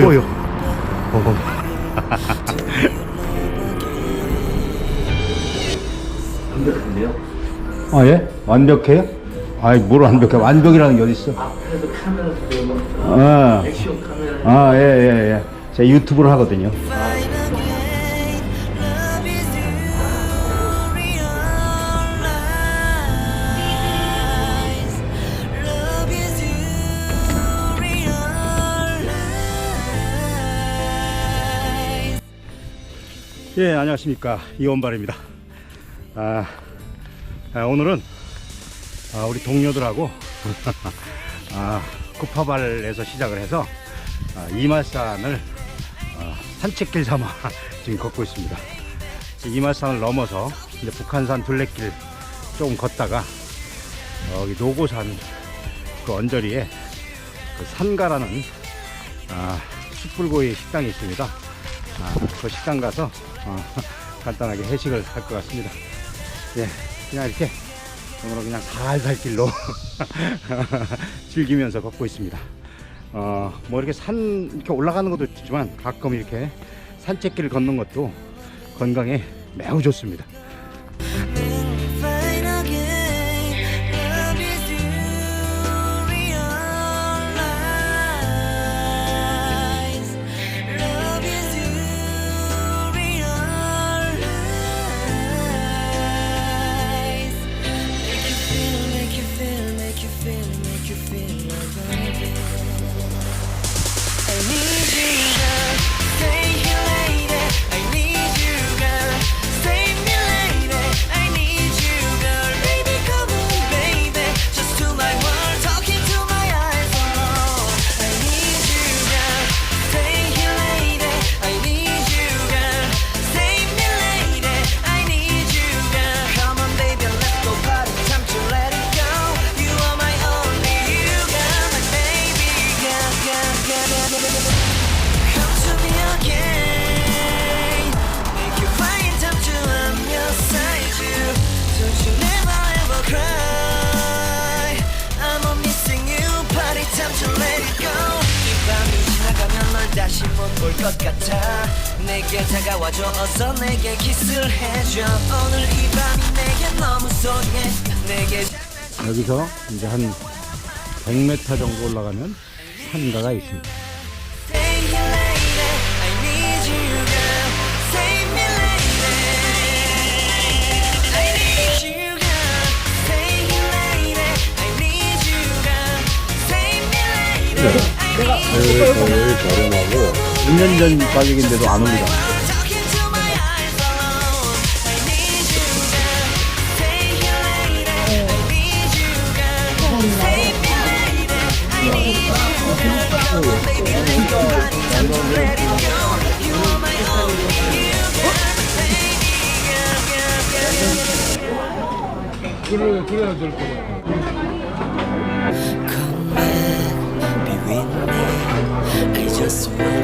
추워요. 어. 완벽한데요? 아 예? 완벽해요? 아이 뭘 완벽해? 완벽이라는 게 어디 있어? 앞에서 카메라 들고 아, 액션 카메라 아, 예, 예, 예. 제가 유튜브를 하거든요. 예, 안녕하십니까. 이원발입니다. 아, 아, 오늘은 아, 우리 동료들하고 아, 쿠파발에서 시작을 해서 아, 이말산을 어, 산책길 삼아 지금 걷고 있습니다. 이말산을 넘어서 이제 북한산 둘레길 조금 걷다가 여기 노고산 그 언저리에 그 산가라는 아, 숯불고기 식당이 있습니다. 아, 그 식당 가서 어, 간단하게 회식을 할 것 같습니다. 예, 그냥 이렇게 오늘은 그냥 살살 길로 즐기면서 걷고 있습니다. 어, 뭐 이렇게 산 이렇게 올라가는 것도 좋지만 가끔 이렇게 산책길을 걷는 것도 건강에 매우 좋습니다. 못볼것 같아. 내게 다가와줘 어서 내게 키스를 해줘. 오늘 이 밤이 내게 너무 소중해. 내게 여기서 이제 한 100m 정도 올라가면 산가가 있습니다. 제일 저렴하고 2년 전 가격인데도 안 올리다. I need you, girl. Come back, be with me. I just wanna